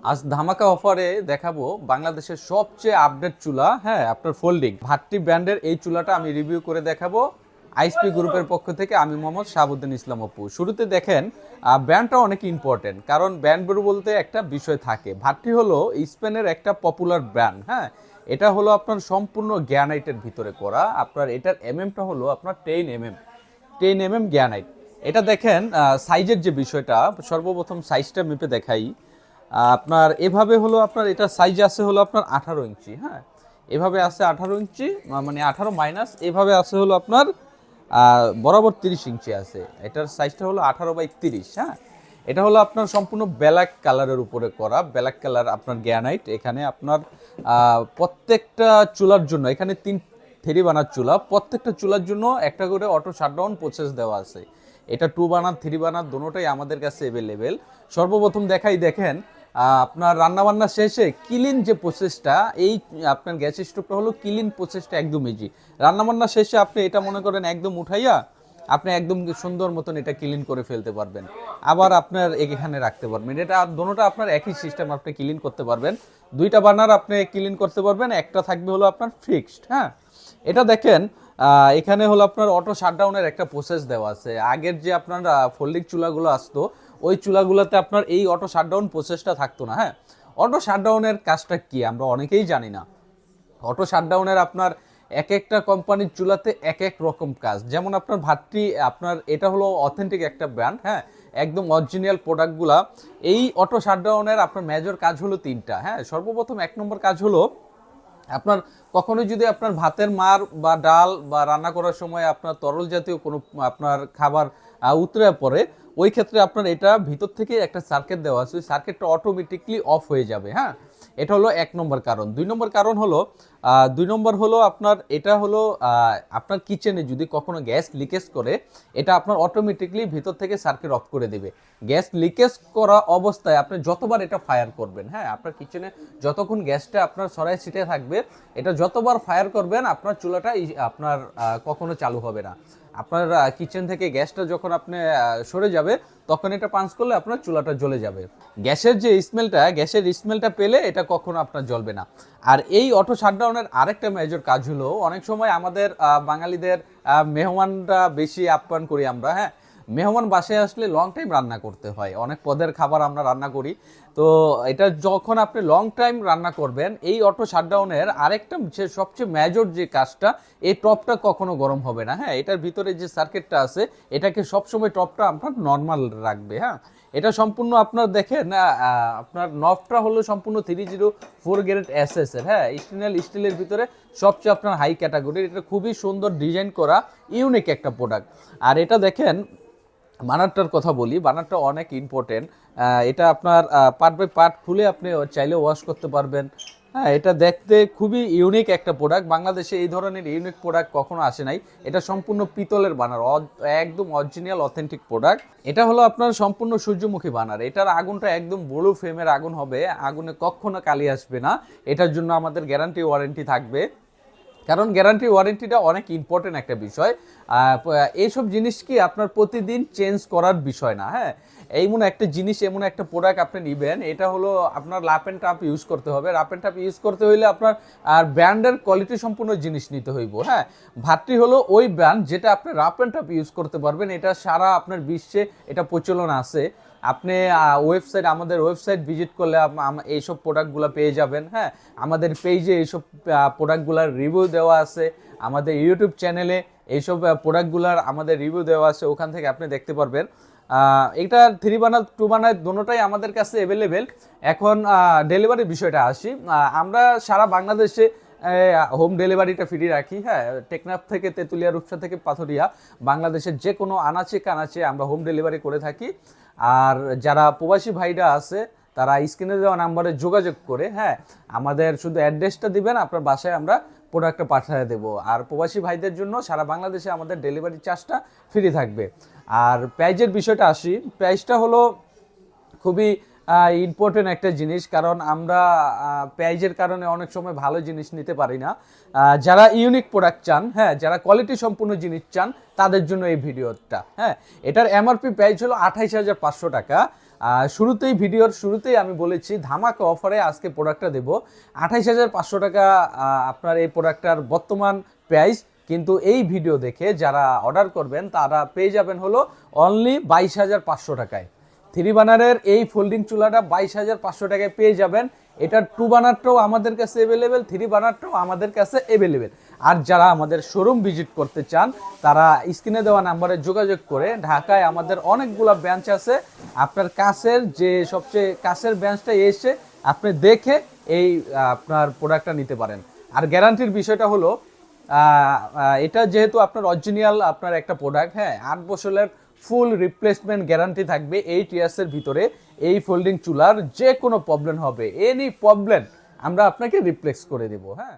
আজ ধামাকা অফারে দেখাবো বাংলাদেশের সবচেয়ে আপডেট চুলা হ্যাঁ আপনার ফোল্ডিং ভাট্টি ব্র্যান্ডের এই চুলাটা আমি রিভিউ করে দেখাবো। আইসপি গ্রুপের পক্ষ থেকে আমি মোহাম্মদ শাহাবুদ্দিন ইসলাম অপু। শুরুতে দেখেন ব্র্যান্ডটা অনেক ইম্পর্টেন্ট কারণ ব্র্যান্ড বলতে একটা বিষয় থাকে। ভাট্টি হলো স্পেনের একটা পপুলার ব্র্যান্ড হ্যাঁ। এটা হলো আপনার সম্পূর্ণ গ্যানাইটের ভিতরে করা। আপনার এটার এমএমটা হলো আপনার ten MM ten mm granite এটা দেখেন সাইজের যে বিষয়টা সর্বপ্রথম সাইজটা মেপে দেখাই। আপনার, এভাবে হলো আপনার, এটা সাইজ আছে হলো আপনার আঠারো ইঞ্চি হ্যাঁ? এভাবে আছে আঠারো ইঞ্চি মানে আঠারো মাইনাস এভাবে আছে হলো আপনার বরাবর তিরিশ ইঞ্চি আছে। এটার সাইজটা হলো আঠারো বাই তিরিশ হ্যাঁ? এটা হলো আপনার সম্পূর্ণ ব্ল্যাক কালারের উপরে করা ব্ল্যাক কালার আপনার গ্যানাইট এখানে আপনার প্রত্যেকটা চুলার জন্য, এখানে তিন থ্রি বানার চুলা, প্রত্যেকটা চুলার জন্য একটা করে অটো শাটডাউন প্রসেস দেওয়া আছে। এটা টু বানার, থ্রি বানার দুটোটাই আমাদের কাছে অ্যাভেলেবেল সর্বপ্রথম দেখাই, দেখেন আপনার রান্নাবান্না শেষে ক্লিন যে প্রসেসটা এই, আপনার গ্যাস স্টোভটা হলো ক্লিন প্রসেসটা একদম ইজি রান্নাবান্না শেষে আপনি এটা মনে করেন একদম উঠাইয়া আপনি একদম সুন্দর মতন এটা ক্লিন করে ফেলতে পারবেন। আবার আপনার এখানে রাখতে পারবেন। এটা দোনোটা আপনার একই সিস্টেম আপনি ক্লিন করতে পারবেন। দুইটা বার্নার আপনি ক্লিন করতে পারবেন। একটা থাকবে হলো আপনার ফিক্সড হ্যাঁ? এটা দেখেন এখানে হলো আপনার অটো শাটডাউনের একটা প্রসেস দেওয়া আছে। আগের যে আপনার ফোল্ডিং চুলাগুলো আসতো ওই চুলাগুলোতে আপনার এই অটো শাটডাউন প্রসেসটা থাকতো না হ্যাঁ? অটো শাটডাউনের কাজটা কি আমরা অনেকেই জানি না। অটো শাটডাউনের আপনার এক একটা কোম্পানির চুলাতে এক এক রকম কাজ। যেমন আপনার ভাতটি, আপনার এটা হলো অথেন্টিক একটা ব্র্যান্ড হ্যাঁ? একদম অরিজিনাল প্রোডাক্টগুলা এই অটো শাটডাউনের আপনার মেজর কাজ হলো তিনটা হ্যাঁ? সর্বপ্রথম এক নম্বর কাজ হলো, আপনার কখনোই যদি আপনার ভাতের মার বা ডাল বা রান্না করার সময় আপনার তরল জাতীয় কোনো, আপনার খাবার উতরে পরে ওই ক্ষেত্রে আপনার এটা ভিতর থেকে একটা সার্কিট দেওয়া আছে, ওই সার্কিটটা অটোমেটিকলি অফ হয়ে যাবে হ্যাঁ? এটা হলো এক নম্বর কারণ। দুই নম্বর কারণ হলো দুই নম্বর হলো আপনার, এটা হলো আপনার কিচেনে যদি কখনো গ্যাস লিকেজ করে, এটা আপনার অটোমেটিকলি ভিতর থেকে সার্কিট অফ করে দেবে। গ্যাস লিকেজ করা অবস্থায় আপনি যতবার এটা ফায়ার করবেন হ্যাঁ আপনার কিচেনে যতক্ষণ গ্যাসটা আপনার সরাই ছিটে থাকবে, এটা যতবার ফায়ার করবেন, আপনার চুলাটা আপনার কখনো চালু হবে না। আপনার কিচেন থেকে গ্যাসটা যখন আপনি সরে যাবে তখন এটা পাঞ্চ করলে আপনার চুলাটা জ্বলে যাবে। গ্যাসের যে স্মেলটা, গ্যাসের স্মেলটা পেলে এটা কখনো আপনার জ্বলবে না। আর এই অটো শাটডাউনের আরেকটা মেজর কাজ হলো, অনেক সময় আমাদের বাঙালিদের মেহমানরা বেশি আপ্যায়ন করি আমরা হ্যাঁ? মেহমান বাসায় আসলে লং টাইম রান্না করতে হয়। অনেক পদের খাবার আমরা রান্না করি। তো এটা যখন আপনি লং টাইম রান্না করবেন, এই অটো শাটডাউনের আরেকটা যে সবচেয়ে মেজর যে কাজটা, এই টপটা কখনো গরম হবে না। হ্যাঁ এটার ভিতরে যে সার্কিটটা আছে, এটাকে সবসময় টপটা আপনার নর্মাল রাখবে। হ্যাঁ এটা সম্পূর্ণ আপনার দেখেন আপনার নফটা হলো সম্পূর্ণ three zero four grade S S এর। হ্যাঁ স্টেনলেস স্টিলের ভিতরে সবচেয়ে আপনার হাই ক্যাটাগরির এটা খুবই সুন্দর ডিজাইন করা ইউনিক একটা প্রোডাক্ট আর এটা দেখেন বানারটার কথা বলি, বানারটা অনেক ইম্পর্টেন্ট এটা আপনার পার্ট বাই পার্ট খুলে আপনি চাইলে ওয়াশ করতে পারবেন। হ্যাঁ এটা দেখতে খুবই ইউনিক একটা প্রোডাক্ট বাংলাদেশে এই ধরনের ইউনিক প্রোডাক্ট কখনো আসে নাই। এটা সম্পূর্ণ পিতলের বানার একদম অরিজিনাল অথেন্টিক প্রোডাক্ট এটা হলো আপনার সম্পূর্ণ সূর্যমুখী বানার। এটার আগুনটা একদম বড় ফ্রেমের আগুন হবে। আগুনে কখনো কালি আসবে না। এটার জন্য আমাদের গ্যারান্টি ওয়ারেন্টি থাকবে। কারণ গ্যারান্টি ওয়ারেন্টিটা অনেক ইম্পর্টেন্ট একটা বিষয়। এইসব জিনিস কি আপনার প্রতিদিন চেঞ্জ করার বিষয় না হ্যাঁ? এমন একটা জিনিস, এমন একটা প্রোডাক্ট আপনি নেবেন, এটা হলো আপনার লাপ অ্যান্ড টাপ ইউজ করতে হবে। রাপ অ্যান্ড টাপ ইউজ করতে হইলে আপনার আর ব্র্যান্ডের কোয়ালিটি সম্পূর্ণ জিনিস নিতে হইব হ্যাঁ? ভাতটি হলো ওই ব্র্যান্ড যেটা আপনি রাপ অ্যান্ড টাপ ইউজ করতে পারবেন, এটা সারা আপনার বিশ্বে এটা প্রচলন আছে। আপনি ওয়েবসাইট আমাদের ওয়েবসাইট ভিজিট করলে এইসব প্রোডাক্টগুলো পেয়ে যাবেন হ্যাঁ? আমাদের পেজে এইসব প্রোডাক্টগুলোর রিভিউ দেওয়া আছে, আমাদের ইউটিউব চ্যানেলে এইসব প্রোডাক্টগুলোর আমাদের রিভিউ দেওয়া আছে, ওখান থেকে আপনি দেখতে পারবেন। এটা থ্রি বানার টু বানার দুটোটাই আমাদের কাছে অ্যাভেলেবেল এখন ডেলিভারির বিষয়টা আসি। আমরা সারা বাংলাদেশে হোম ডেলিভারিটা ফ্রি রাখি হ্যাঁ টেকনাফ থেকে তেঁতুলিয়া, রূপসা থেকে পাথরিয়া, বাংলাদেশের যে কোনো আনাচে কানাচে আমরা হোম ডেলিভারি করে থাকি। আর যারা প্রবাসী ভাইরা আছে, তারা স্ক্রিনে দেওয়া নাম্বারে যোগাযোগ করে হ্যাঁ আমাদের শুধু অ্যাড্রেসটা দিবেন, আপনার বাসায় আমরা প্রোডাক্টটা পাঠিয়ে দেবো। আর প্রবাসী ভাইদের জন্য সারা বাংলাদেশে আমাদের ডেলিভারি চার্জটা ফ্রি থাকবে। আর প্রাইজের বিষয়টা আসি প্রাইসটা হলো খুবই ইম্পর্টেন্ট একটা জিনিস, কারণ আমরা প্রাইজের কারণে অনেক সময় ভালো জিনিস নিতে পারি না। যারা ইউনিক প্রোডাক্ট চান হ্যাঁ যারা কোয়ালিটি সম্পূর্ণ জিনিস চান, তাদের জন্য এই ভিডিওটা হ্যাঁ। এটার এমআরপি প্রাইস হলো আঠাইশ হাজার পাঁচশো টাকা। শুরুতেই, ভিডিওর শুরুতেই আমি বলেছি, ধামাকা অফারে আজকে প্রোডাক্টটা দেব। আঠাইশ হাজার পাঁচশো টাকা আপনার এই প্রোডাক্টটার বর্তমান প্রাইস কিন্তু এই ভিডিও দেখে যারা অর্ডার করবেন, তারা পেয়ে যাবেন হলো অনলি বাইশ হাজার পাঁচশো টাকায়। থ্রি বানারের এই ফোল্ডিং চুলাটা বাইশ হাজার পাঁচশো টাকায় পেয়ে যাবেন। এটার টু বানারটাও আমাদের কাছে অ্যাভেলেবেল থ্রি বানারটাও আমাদের কাছে অ্যাভেলেবেল আর যারা আমাদের শোরুম ভিজিট করতে চান, তারা স্ক্রিনে দেওয়া নাম্বারে যোগাযোগ করে ঢাকায় আমাদের অনেকগুলো ব্রাঞ্চ আছে। আপনার কাছের যে সবচেয়ে কাছের ব্রাঞ্চটা এসে আপনি দেখে এই, আপনার প্রোডাক্টটা নিতে পারেন। আর গ্যারান্টির বিষয়টা হলো এটা যেহেতু আপনার অরিজিনাল আপনার একটা প্রোডাক্ট হ্যাঁ আট বছরের ফুল রিপ্লেসমেন্ট গ্যারান্টি থাকবে এইট ইয়ার্সের ভিতরে এই ফোল্ডিং চুলার যে কোনো প্রবলেম হবে এনি প্রবলেম আমরা আপনাকে রিপ্লেস করে দেবো হ্যাঁ।